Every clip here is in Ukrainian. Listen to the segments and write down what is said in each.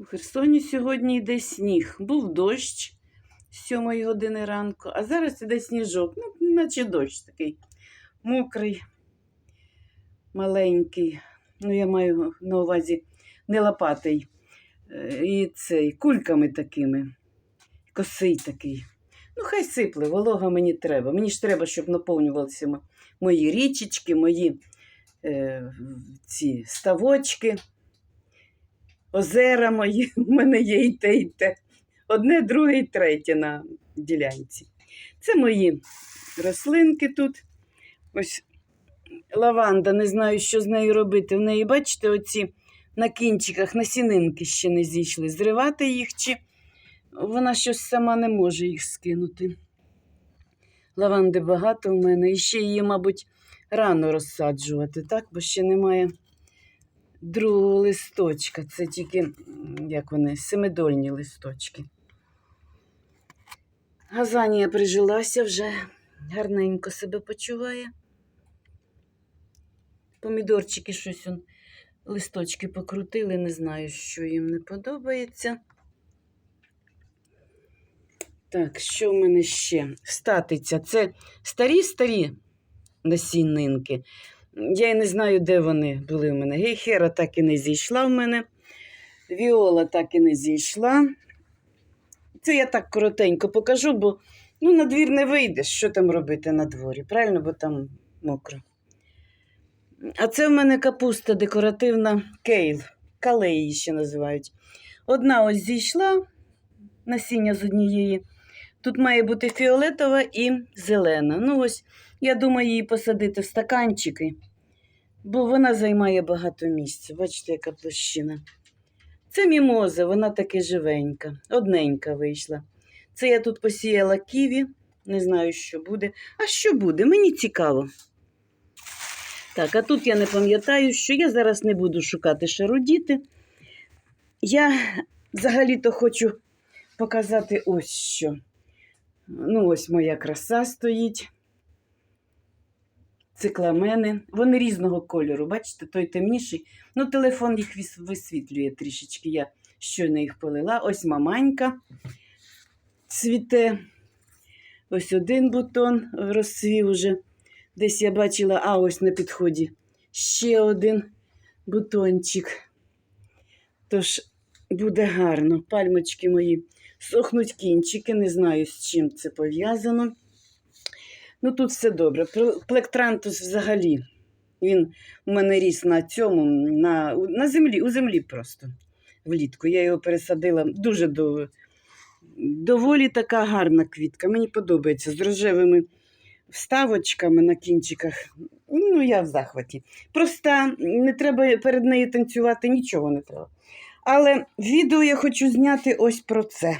У Херсоні сьогодні йде сніг. Був дощ з 7 години ранку, а зараз іде сніжок. Ну, наче дощ такий мокрий, маленький. Ну, я маю на увазі не лопатий. Е, І цей, кульками такими. Косий такий. Ну, хай сипле, волога мені треба. Мені ж треба, щоб наповнювалися мої річечки, мої е, ці ставочки, озера мої. У мене є і те, і те. Одне, друге і третє на ділянці. Це мої рослинки тут. Ось лаванда, не знаю, що з нею робити. В неї, бачите, оці на кінчиках насінинки ще не зійшли. Зривати їх чи вона щось сама не може їх скинути. Лаванди багато в мене. І ще її, мабуть, рано розсаджувати, так? Бо ще немає другого листочка. Це тільки, як вони, семидольні листочки. Газанія прижилася вже, гарненько себе почуває. Помідорчики щось он, листочки покрутили, не знаю, що їм не подобається. Так, що в мене ще? Статиця. Це старі-старі насіннинки. Я й не знаю, де вони були в мене. Гейхера так і не зійшла в мене. Віола так і не зійшла. Це я так коротенько покажу, бо ну, на двір не вийдеш, що там робити на дворі, правильно, бо там мокро. А це в мене капуста декоративна кейл. Калей її ще називають. Одна ось зійшла насіння з однієї. Тут має бути фіолетова і зелена. Ну ось, я думаю, її посадити в стаканчики, бо вона займає багато місця. Бачите, яка площина. Це мімоза, вона таки живенька, одненька вийшла. Це я тут посіяла ківі, не знаю, що буде. А що буде? Мені цікаво. Так, а тут я не пам'ятаю, що я зараз не буду шукати шарудіти. Я взагалі-то хочу показати ось що. Ну, ось моя краса стоїть. Цикламени. Вони різного кольору, бачите, той темніший. Ну, телефон їх висвітлює трішечки. Я щойно їх полила. Ось маманька цвіте. Ось один бутон розцвів уже. Десь я бачила, а ось на підході ще один бутончик. Тож буде гарно. Пальмочки мої сохнуть кінчики, не знаю, з чим це пов'язано. Ну, тут все добре. Плектрантус взагалі. Він у мене ріс на цьому, на, на землі, у землі просто влітку. Я його пересадила дуже довго. Доволі така гарна квітка. Мені подобається з рожевими вставочками на кінчиках. Ну, я в захваті. Просто не треба перед нею танцювати, нічого не треба. Але відео я хочу зняти ось про це.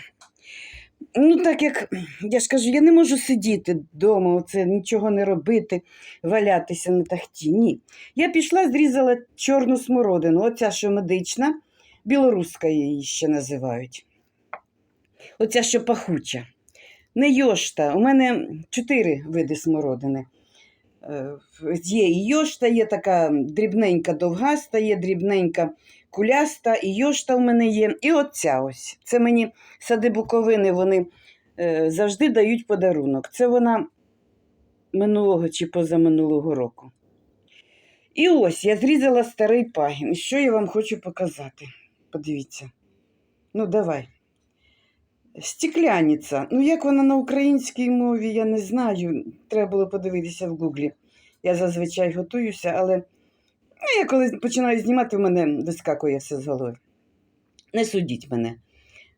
Ну, так як я ж кажу, я не можу сидіти вдома, оце, нічого не робити, валятися на тахті. Ні. Я пішла, зрізала чорну смородину, оця, що медична, білоруська її ще називають. Оця, що пахуча. Не йошта. У мене чотири види смородини. Е, Є йошта, є така дрібненька довгаста, є дрібненька куляста, і йошта в мене є. І оця ось. Це мені сади Буковини, вони е, завжди дають подарунок. Це вона минулого чи позаминулого року. І ось я зрізала старий пагін. Що я вам хочу показати? Подивіться. Ну, давай. Стекляниця. Ну, як вона на українській мові, я не знаю. Треба було подивитися в гуглі. Я зазвичай готуюся, але ну, я коли починаю знімати, в мене вискакує все з голови. Не судіть мене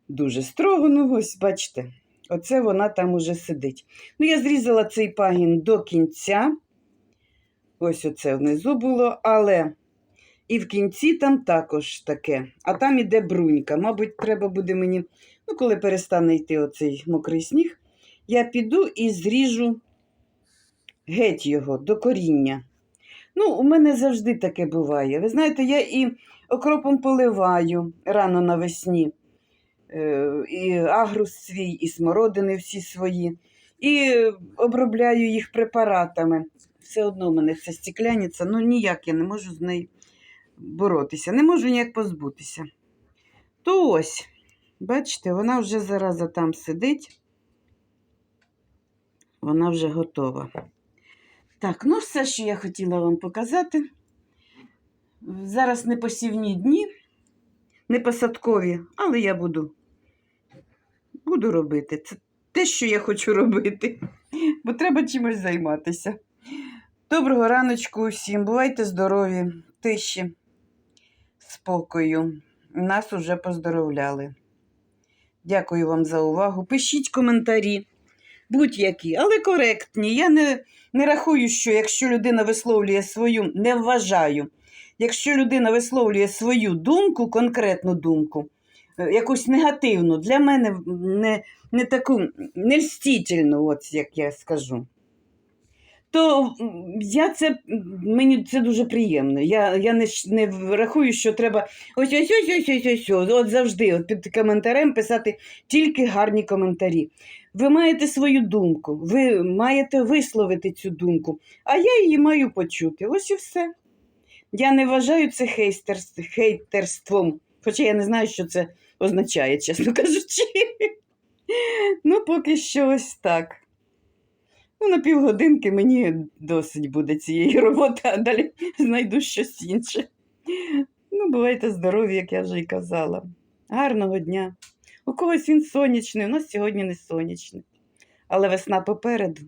дуже строго, ну ось бачите, оце вона там уже сидить. Ну, я зрізала цей пагін до кінця. Ось оце внизу було, але і в кінці там також таке. А там іде брунька. Мабуть, треба буде мені, ну, коли перестане йти оцей мокрий сніг, я піду і зріжу геть його до коріння. Ну, у мене завжди таке буває. Ви знаєте, я і окропом поливаю рано навесні. Е, І агрус свій, і смородини всі свої, і обробляю їх препаратами. Все одно у мене це стекляниця, ну ніяк я не можу з нею боротися. Не можу ніяк позбутися. То ось, бачите, вона вже зараза там сидить. Вона вже готова. Так, ну все, що я хотіла вам показати. Зараз не посівні дні, не посадкові, але я буду, буду робити. Це те, що я хочу робити, бо треба чимось займатися. Доброго раночку усім, бувайте здорові, тиші, спокою. Нас уже поздоровляли. Дякую вам за увагу. Пишіть коментарі, будь-які, але коректні. Я не, не рахую, що якщо людина висловлює свою, не вважаю. Якщо людина висловлює свою думку, конкретну думку, е, якусь негативну, для мене не, не таку не льстительну, от як я скажу. То я це мені це дуже приємно. Я, я не, не в- рахую, що треба ось ось ось ось ось ось, ось от завжди от під коментарем писати тільки гарні коментарі. Ви маєте свою думку, ви маєте висловити цю думку, а я її маю почути. Ось і все. Я не вважаю це хейтерством, хоча я не знаю, що це означає, чесно кажучи. Ну, поки що ось так. Ну, на півгодинки мені досить буде цієї роботи, а далі знайду щось інше. Ну, бувайте здорові, як я вже і казала. Гарного дня. У когось він сонячний, у нас сьогодні не сонячний. Але весна попереду.